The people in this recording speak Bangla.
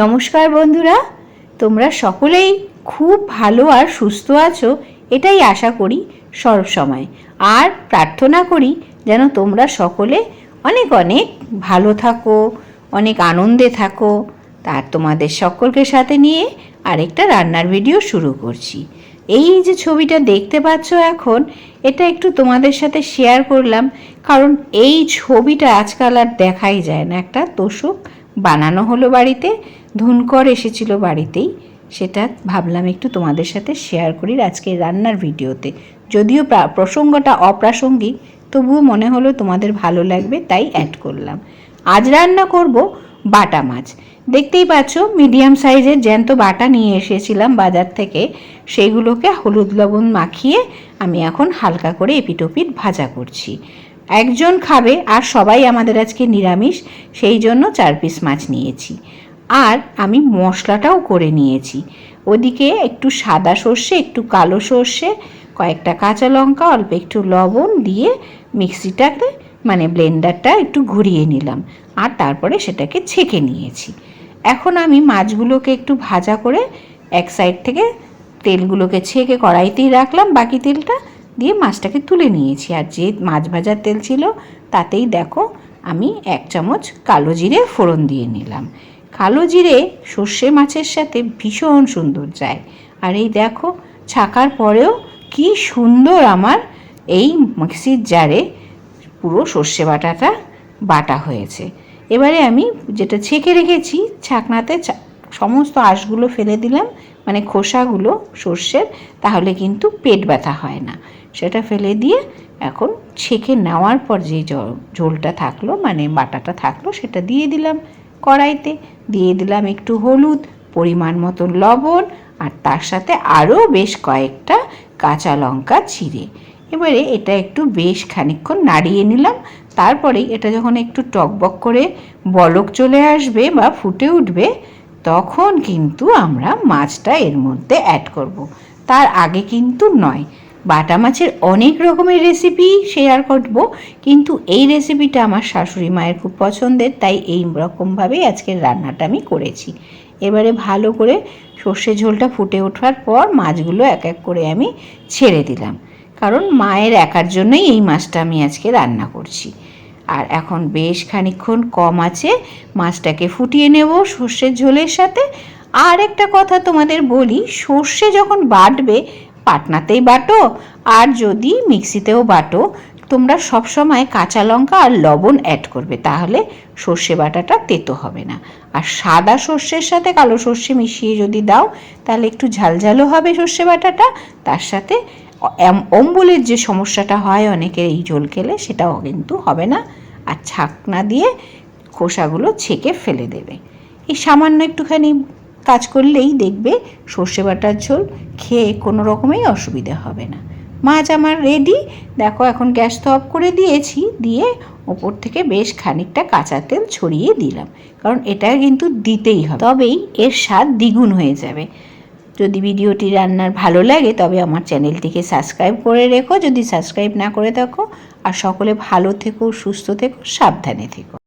নমস্কার বন্ধুরা, তোমরা সকলেই খুব ভালো আর সুস্থ আছো, এটাই আশা করি সব সময়। আর প্রার্থনা করি যেন তোমরা সকলে অনেক অনেক ভালো থাকো, অনেক আনন্দে থাকো। তার তোমাদের সকলকে সাথে নিয়ে আরেকটা রান্নার ভিডিও শুরু করছি। এই যে ছবিটা দেখতে পাচ্ছ এখন, এটা একটু তোমাদের সাথে শেয়ার করলাম, কারণ এই ছবিটা আজকাল আর দেখাই যায় না। একটা তোষক বানানো হলো বাড়িতে, ধুনকর এসেছিল বাড়িতেই, সেটা ভাবলাম একটু তোমাদের সাথে শেয়ার করি আজকে রান্নার ভিডিওতে। যদিও প্রসঙ্গটা অপ্রাসঙ্গিক, তবুও মনে হলো তোমাদের ভালো লাগবে, তাই অ্যাড করলাম। আজ রান্না করব বাটা মাছ। দেখতেই পাচ্ছ মিডিয়াম সাইজের জ্যান্ত বাটা নিয়ে এসেছিলাম বাজার থেকে। সেইগুলোকে হলুদ লবণ মাখিয়ে আমি এখন হালকা করে এপিটোপিট ভাজা করছি। একজন খাবে আর সবাই আমাদের আজকে নিরামিষ, সেই জন্য চার পিস মাছ নিয়েছি। আর আমি মশলাটাও করে নিয়েছি। ওদিকে একটু সাদা সর্ষে, একটু কালো সর্ষে, কয়েকটা কাঁচা লঙ্কা, অল্প একটু লবণ দিয়ে মিক্সিটাতে মানে ব্লেন্ডারটা একটু ঘুরিয়ে নিলাম। আর তারপরে সেটাকে ছেঁকে নিয়েছি। এখন আমি মাছগুলোকে একটু ভাজা করে এক সাইড থেকে তেলগুলোকে ছেঁকে কড়াইতেই রাখলাম। বাকি তেলটা দিয়ে মাছটাকে তুলে নিয়েছি। আর যে মাছ ভাজার তেল ছিল, তাতেই দেখো আমি এক চামচ কালো জিরে ফোড়ন দিয়ে নিলাম। কালো জিরে সর্ষে মাছের সাথে ভীষণ সুন্দর যায়। আর এই দেখো, ছাকার পরেও কি সুন্দর আমার এই মিক্সির জারে পুরো সর্ষে বাটাটা বাটা হয়েছে। এবারে আমি যেটা ছেঁকে রেখেছি, ছাকনাতে সমস্ত আঁশগুলো ফেলে দিলাম মানে খোসাগুলো, সর্ষের, তাহলে কিন্তু পেট ব্যথা হয় না। সেটা ফেলে দিয়ে এখন ছেঁকে নেওয়ার পর যে ঝোলটা থাকল মানে বাটাটা থাকল, সেটা দিয়ে দিলাম কড়াইতে। দিয়ে দিলাম একটু হলুদ, পরিমাণ মতো লবণ, আর তার সাথে আরও বেশ কয়েকটা কাঁচা লঙ্কা চিড়ে এবারে এটা একটু বেশ খানিকক্ষণ নাড়িয়ে নিলাম। তারপরে এটা যখন একটু টকবক করে বলক চলে আসবে বা ফুটে উঠবে, তখন কিন্তু আমরা মাছটা এর মধ্যে অ্যাড করব। তার আগে কিন্তু নয়। বাটা মাছের অনেক রকমের রেসিপি শেয়ার করব, কিন্তু এই রেসিপিটা আমার শাশুড়ি মায়ের খুব পছন্দের, তাই এই রকমভাবেই আজকের রান্নাটা আমি করেছি। এবারে ভালো করে সর্ষে ঝোলটা ফুটে ওঠার পর মাছগুলো এক এক করে আমি ছেড়ে দিলাম। কারণ মায়ের একার জন্যই এই মাছটা আমি আজকে রান্না করছি। আর এখন বেশ খানিকক্ষণ কম আছে, মাছটাকে ফুটিয়ে নেব সর্ষের ঝোলের সাথে। আর একটা কথা তোমাদের বলি, সর্ষে যখন বাটবে, পাটনাতেই বাটো, আর যদি মিক্সিতেও বাটো, তোমরা সব সময় কাঁচা লঙ্কা আর লবণ অ্যাড করবে, তাহলে সর্ষে বাটাটা তেতো হবে না। আর সাদা সর্ষের সাথে কালো সর্ষে মিশিয়ে যদি দাও, তাহলে একটু ঝালঝালও হবে সর্ষে বাটাটা, তার সাথে অম্বলের যে সমস্যাটা হয় অনেকের এই ঝোল খেলে, সেটাও কিন্তু হবে না। আর ছাকনা দিয়ে খোসাগুলো ছেঁকে ফেলে দেবে। এই সামান্য একটুখানি কাজ করলেই দেখবে সর্ষে বাটার ঝোল খেয়ে কোনো রকমেই অসুবিধা হবে না। মাছ আমার রেডি দেখো এখন গ্যাস তো অফ করে দিয়েছি, দিয়ে ওপর থেকে বেশ খানিকটা কাঁচা তেল ছড়িয়ে দিলাম। কারণ এটা কিন্তু দিতেই হবে। তবেই এর স্বাদ দ্বিগুণ হয়ে যাবে। যদি ভিডিওটি রান্নার ভালো লাগে, তবে আমার চ্যানেলটিকে সাবস্ক্রাইব করে রেখো। যদি সাবস্ক্রাইব না করে থাকো, আর সকলে ভালো থেকো, সুস্থ থেকো, সাবধানে থেকো।